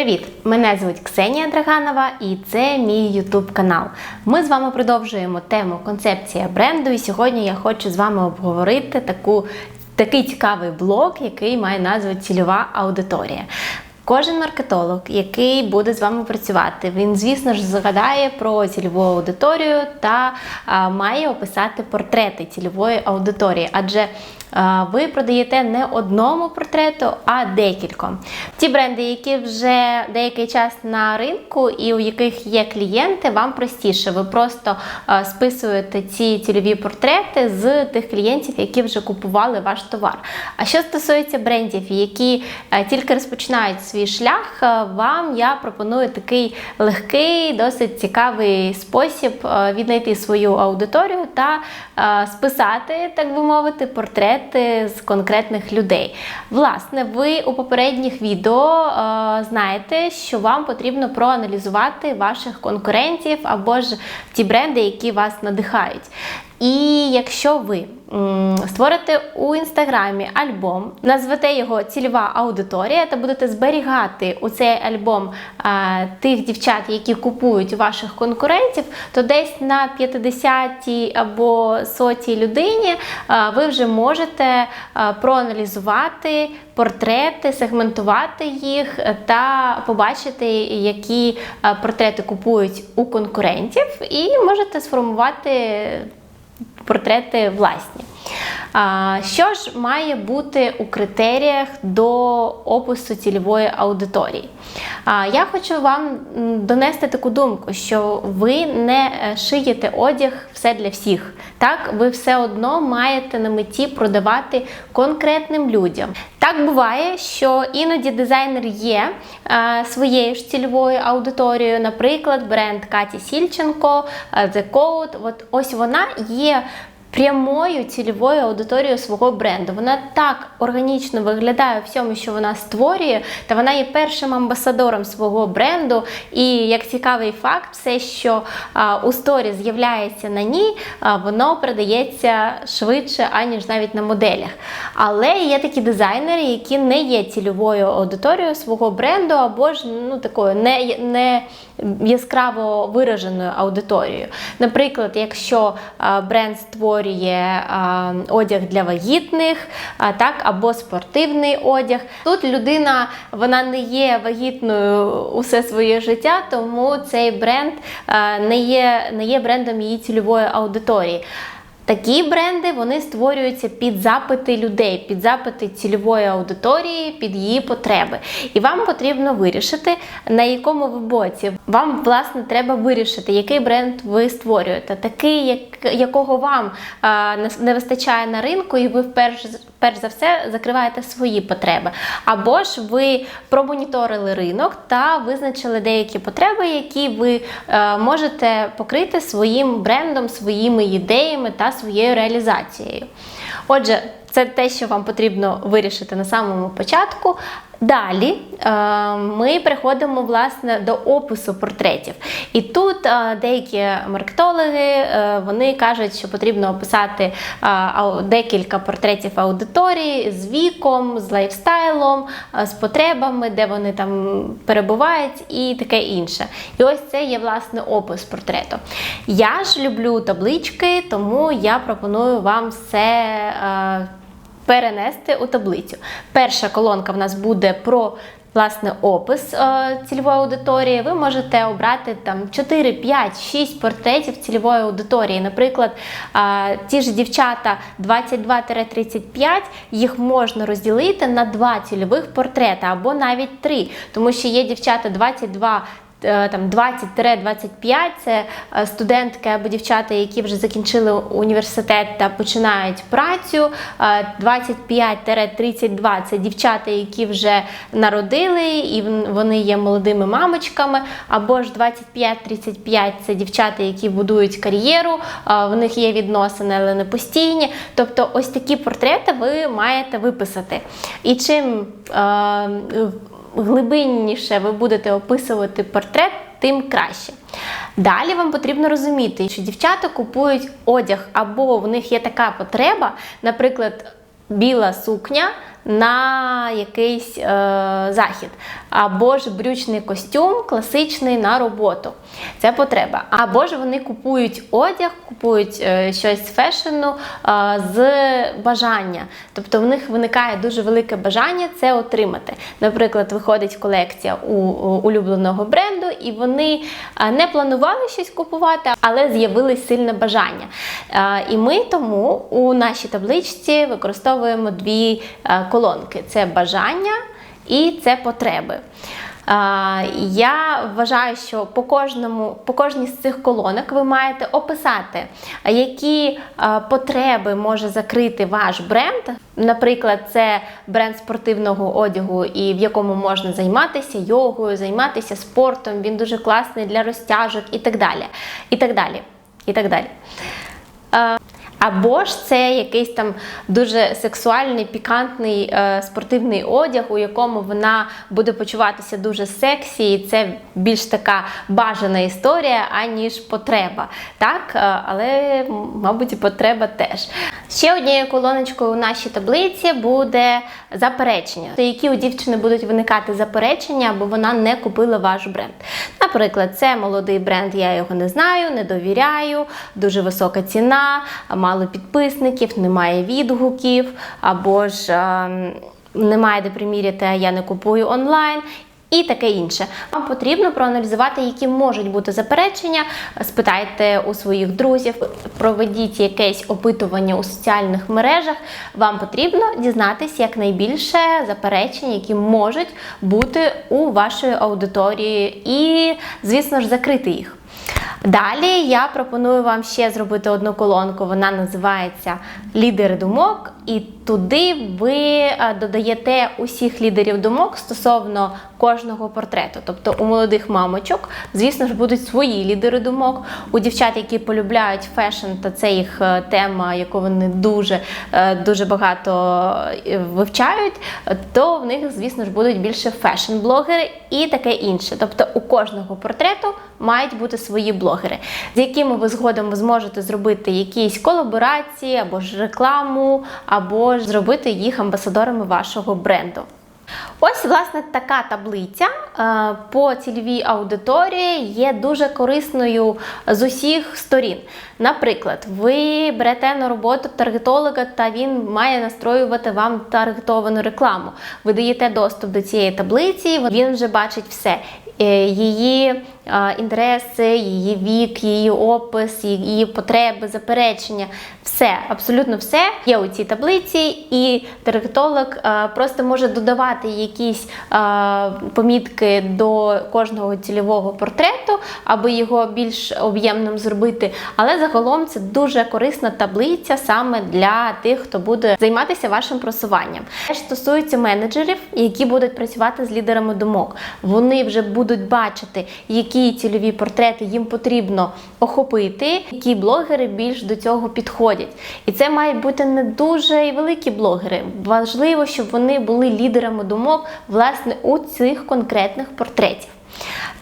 Привіт! Мене звуть Ксенія Драганова і це мій YouTube канал. Ми з вами продовжуємо тему концепція бренду. І сьогодні я хочу з вами обговорити таку, такий цікавий блок, який має назву Цільова аудиторія. Кожен маркетолог, який буде з вами працювати, він, звісно ж, згадає про цільову аудиторію та має описати портрети цільової аудиторії, адже ви продаєте не одному портрету, а декільком. Ті бренди, які вже деякий час на ринку і у яких є клієнти, вам простіше. Ви просто списуєте ці цільові портрети з тих клієнтів, які вже купували ваш товар. А що стосується брендів, які тільки розпочинають свій шлях, е, вам я пропоную такий легкий, досить цікавий спосіб е, віднайти свою аудиторію та е, списати, так би мовити, портрети з конкретних людей. Власне, ви у попередніх відео знаєте, що вам потрібно проаналізувати ваших конкурентів або ж ті бренди, які вас надихають. І якщо ви створите у інстаграмі альбом, назвете його цільова аудиторія та будете зберігати у цей альбом тих дівчат, які купують ваших конкурентів, то десь на 50-й або 100-й людині ви вже можете проаналізувати портрети, сегментувати їх та побачити, які портрети купують у конкурентів, і можете сформувати портрети власні. Що ж має бути у критеріях до опису цільової аудиторії? Я хочу вам донести таку думку, що ви не е, шиєте одяг все для всіх. Так, ви все одно маєте на меті продавати конкретним людям. Так буває, що іноді дизайнер є е, своєю ж цільовою аудиторією, наприклад, бренд Каті Сільченко, е, The Code. От ось вона є прямою цільовою аудиторією свого бренду. Вона так органічно виглядає у всьому, що вона створює, та вона є першим амбасадором свого бренду. І як цікавий факт, все, що а, у сторі з'являється на ній, а, воно продається швидше, аніж навіть на моделях. Але є такі дизайнери, які не є цільовою аудиторією свого бренду, або ж ну такою не, не яскраво вираженою аудиторією. Наприклад, якщо а, бренд створює а, одяг для вагітних, так, або спортивний одяг. Тут людина вона не є вагітною усе своє життя, тому цей бренд не є, не є брендом її цільової аудиторії. Такі бренди вони створюються під запити людей, під запити цільової аудиторії, під її потреби. І вам потрібно вирішити, на якому ви боці. Вам, власне, треба вирішити, який бренд ви створюєте, такий, як, якого вам а, не- вистачає на ринку, і ви вперше перш за все закриваєте свої потреби. Або ж ви промоніторили ринок та визначили деякі потреби, які ви е, можете покрити своїм брендом, своїми ідеями та своєю реалізацією. Отже, це те, що вам потрібно вирішити на самому початку. Далі е, ми переходимо власне до опису портретів. І тут е, деякі маркетологи е, вони кажуть, що потрібно описати декілька портретів аудиторії з віком, з лайфстайлом, з потребами, де вони там перебувають, і таке інше. І ось це є власне опис портрету. Я ж люблю таблички, тому я пропоную вам все. Е, перенести у таблицю. Перша колонка в нас буде про власне опис е, цільової аудиторії. Ви можете обрати там 4, 5, 6 портретів цільової аудиторії. Наприклад, е, ті ж дівчата 22-35, їх можна розділити на два цільових портрети або навіть три, тому що є дівчата 22 е, там 20-25 це е, студентки або дівчата, які вже закінчили університет та починають працю. Е, 25-32 це дівчата, які вже народили, і вони є молодими мамочками. Або ж 25-35 це дівчата, які будують кар'єру, е, в них є відносини, але не постійні. Тобто, ось такі портрети ви маєте виписати. І чим е, глибинніше ви будете описувати портрет, тим краще. Далі вам потрібно розуміти, що дівчата купують одяг, або в них є така потреба, наприклад, біла сукня на якийсь е, захід, або ж брючний костюм класичний на роботу. Це потреба. Або ж вони купують одяг, купують е, щось фешену е, з бажання. Тобто в них виникає дуже велике бажання це отримати. Наприклад, виходить колекція у, у улюбленого бренду, і вони е, не планували щось купувати, але з'явилось сильне бажання. Е, І ми тому у нашій табличці використовуємо дві е, колонки: це бажання і це потреби. Я вважаю, що по кожному, по кожній з цих колонок ви маєте описати, які потреби може закрити ваш бренд. Наприклад, це бренд спортивного одягу, і в якому можна займатися йогою, займатися спортом. Він дуже класний для розтяжок і так далі. І так далі. І так далі. Або ж це якийсь там дуже сексуальний, пікантний е, спортивний одяг, у якому вона буде почуватися дуже сексі, і це більш така бажана історія, аніж потреба. Так, Е, але, мабуть, і потреба теж. Ще однією колоночкою у нашій таблиці буде заперечення, які у дівчини будуть виникати заперечення, бо вона не купила ваш бренд. Наприклад, це молодий бренд, я його не знаю, не довіряю, дуже висока ціна, мало підписників, немає відгуків, або ж ем, немає де приміряти, а я не купую онлайн. І таке інше. Вам потрібно проаналізувати, які можуть бути заперечення. Спитайте у своїх друзів, проведіть якесь опитування у соціальних мережах. Вам потрібно дізнатися якнайбільше заперечень, які можуть бути у вашої аудиторії, і, звісно ж, закрити їх. Далі я пропоную вам ще зробити одну колонку. Вона називається Лідери думок, і туди ви е, додаєте усіх лідерів думок стосовно кожного портрету. Тобто у молодих мамочок, звісно ж, будуть свої лідери думок. У дівчат, які полюбляють фешн, та це їх е, тема, яку вони дуже, е, дуже багато вивчають, то в них, звісно ж, будуть більше фешн-блогери і таке інше. Тобто у кожного портрету мають бути свої блогери, з якими ви згодом зможете зробити якісь колаборації або ж рекламу, або ж зробити їх амбасадорами вашого бренду. Ось, власне, така таблиця е, по цільовій аудиторії є дуже корисною з усіх сторін. Наприклад, ви берете на роботу таргетолога, та він має настроювати вам таргетовану рекламу. Ви даєте доступ до цієї таблиці, він вже бачить все. Е, Її інтереси, її вік, її опис, її потреби, заперечення, все, абсолютно все є у цій таблиці, і таргетолог е, просто може додавати якісь е, помітки до кожного цільового портрету, аби його більш об'ємним зробити. Але загалом це дуже корисна таблиця саме для тих, хто буде займатися вашим просуванням. Теж стосується менеджерів, які будуть працювати з лідерами думок. Вони вже будуть бачити, які цільові портрети їм потрібно охопити, які блогери більш до цього підходять. І це мають бути не дуже і великі блогери. Важливо, щоб вони були лідерами думок власне у цих конкретних портретів.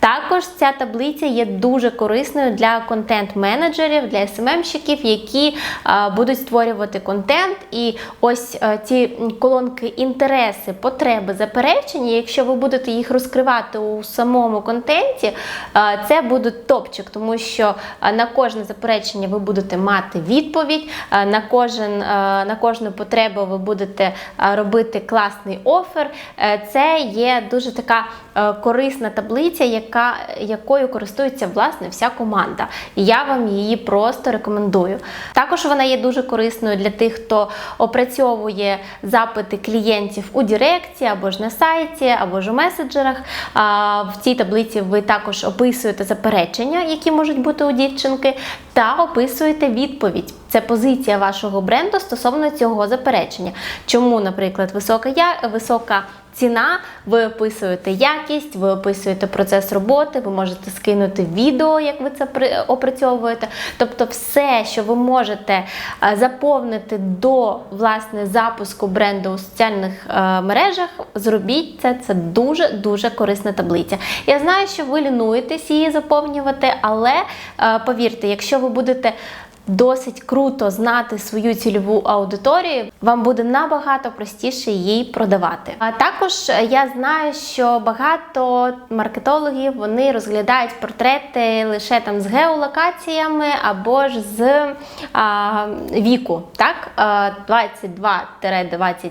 Також ця таблиця є дуже корисною для контент-менеджерів, для СММщиків, які а, будуть створювати контент. І ось а, ці колонки інтереси, потреби, заперечення. Якщо ви будете їх розкривати у самому контенті, а, це буде топчик, тому що а, на кожне заперечення ви будете мати відповідь, а, на, кожен, а, на кожну потребу ви будете а, робити класний офер. Е, Це є дуже така е, корисна таблиця, яка, якою користується власне вся команда. І я вам її просто рекомендую. Також вона є дуже корисною для тих, хто опрацьовує запити клієнтів у Директі або ж на сайті, або ж у меседжерах. В цій таблиці ви також описуєте заперечення, які можуть бути у дівчинки, та описуєте відповідь. Це позиція вашого бренду стосовно цього заперечення. Чому, наприклад, висока я висока ціна, ви описуєте якість, ви описуєте процес роботи, ви можете скинути відео, як ви це опрацьовуєте. Тобто, все, що ви можете е, заповнити до власне запуску бренду у соціальних е, мережах, зробіть це. Це дуже дуже корисна таблиця. Я знаю, що ви лінуєтесь її заповнювати, але е, повірте, якщо ви будете досить круто знати свою цільову аудиторію, вам буде набагато простіше її продавати. А також е, я знаю, що багато маркетологів вони розглядають портрети лише там з геолокаціями або ж з а, віку, так Е, 22-25 е,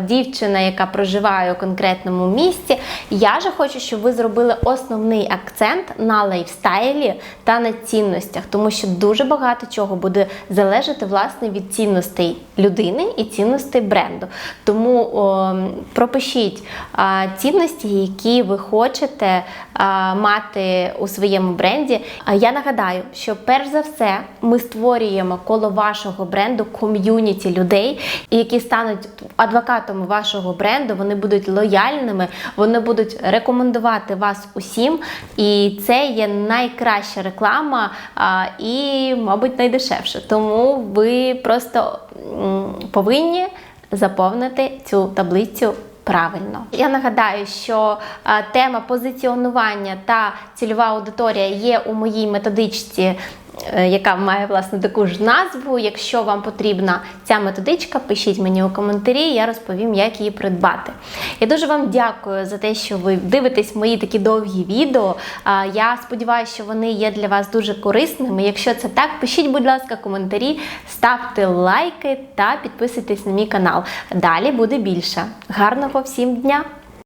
дівчина, яка проживає у конкретному місці. Я же хочу, щоб ви зробили основний акцент на лайфстайлі та на цінностях, тому що дуже багато чого буде залежати власне від цінностей людини і цінностей бренду. Тому о, пропишіть а, цінності, які ви хочете а, мати у своєму бренді. А я нагадаю, що перш за все ми створюємо коло вашого бренду ком'юніті людей, які стануть адвокатами вашого бренду. Вони будуть лояльними, вони будуть рекомендувати вас усім. І це є найкраща реклама і, мабуть, найдешевша. Тому ви просто повинні заповнити цю таблицю. Правильно, я нагадаю, що тема позиціонування та цільова аудиторія є у моїй методичці, яка має власне таку ж назву. Якщо вам потрібна ця методичка, пишіть мені у коментарі, я розповім, як її придбати. Я дуже вам дякую за те, що ви дивитесь мої такі довгі відео. Я сподіваюся, що вони є для вас дуже корисними. Якщо це так, пишіть, будь ласка, коментарі, ставте лайки та підписуйтесь на мій канал. Далі буде більше. Гарного всім дня!